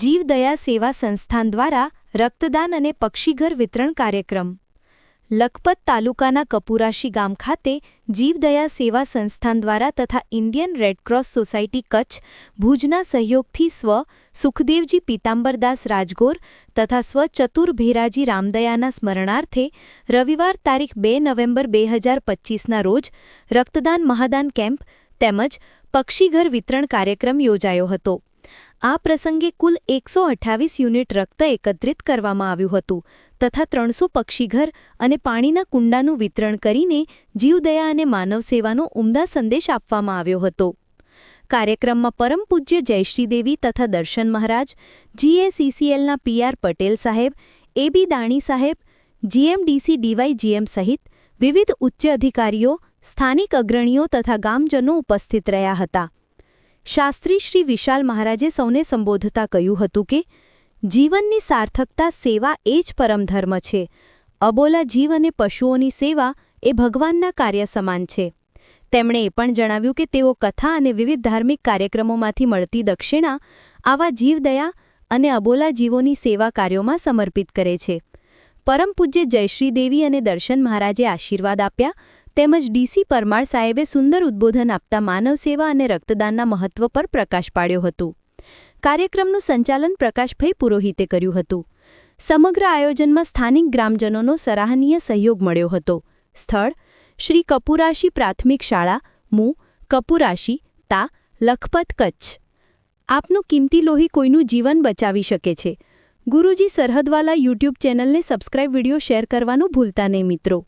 જીવદયા સેવા સંસ્થાન દ્વારા રક્તદાન અને પક્ષીઘર વિતરણ કાર્યક્રમ. લખપત તાલુકાના કપુરાશી ગામ ખાતે જીવદયા સેવા સંસ્થાન દ્વારા તથા ઇન્ડિયન રેડક્રોસ સોસાયટી કચ્છ, ભુજના સહયોગથી સ્વ સુખદેવજી પીતાંબરદાસ રાજગોર તથા સ્વ ચતુર ભેરાજી રામદયાના સ્મરણાર્થે રવિવાર તારીખ બે નવેમ્બર બે હજાર પચીસના રોજ રક્તદાન મહાદાન કેમ્પ તેમજ પક્ષીઘર વિતરણ કાર્યક્રમ યોજાયો હતો. આ પ્રસંગે કુલ એકસો યુનિટ રક્ત એકત્રિત કરવામાં આવ્યું હતું તથા ત્રણસો પક્ષીઘર અને પાણીના કુંડાનું વિતરણ કરીને જીવદયા અને માનવ સેવાનો ઉમદા સંદેશ આપવામાં આવ્યો હતો. કાર્યક્રમમાં પરમ પૂજ્ય જયશ્રીદેવી તથા દર્શન મહારાજ, જીએસીસીએલના પીઆર પટેલ સાહેબ એબી દાણી સાહેબ, જીએમડીસી ડીવાય સહિત વિવિધ ઉચ્ચ અધિકારીઓ, સ્થાનિક અગ્રણીઓ તથા ગામજનો ઉપસ્થિત રહ્યા હતા. શાસ્ત્રી શ્રી વિશાલ મહારાજે સૌને સંબોધતા કહ્યું હતું કે, જીવનની સાર્થકતા સેવા એ જ પરમધર્મ છે. અબોલા જીવ અને પશુઓની સેવા એ ભગવાનના કાર્ય સમાન છે. તેમણે એ પણ જણાવ્યું કે તેઓ કથા અને વિવિધ ધાર્મિક કાર્યક્રમોમાંથી મળતી દક્ષિણા, આવા જીવદયા અને અબોલા જીવોની સેવા કાર્યોમાં સમર્પિત કરે છે. પરમ પૂજ્ય જયશ્રી દેવી અને દર્શન મહારાજે આશીર્વાદ આપ્યા તેમજ ડીસી પરમાર સાહેબે સુંદર ઉદ્બોધન આપતા માનવ સેવા અને રક્તદાનના મહત્વ પર પ્રકાશ પાડ્યો હતું. કાર્યક્રમનું સંચાલન પ્રકાશભાઈ પુરોહિતે કર્યું હતું. સમગ્ર આયોજનમાં સ્થાનિક ગ્રામજનોનો સરાહનીય સહયોગ મળ્યો હતો. સ્થળ, શ્રી કપુરાશી પ્રાથમિક શાળા, મુ, કપુરાશી, તા, લખપત, કચ્છ. આપનું કિંમતી લોહી કોઈનું જીવન બચાવી શકે છે. ગુરુજી સરહદવાલા યુટ્યુબ ચેનલને સબસ્ક્રાઇબ વીડિયો શેર કરવાનું ભૂલતા નહીં મિત્રો.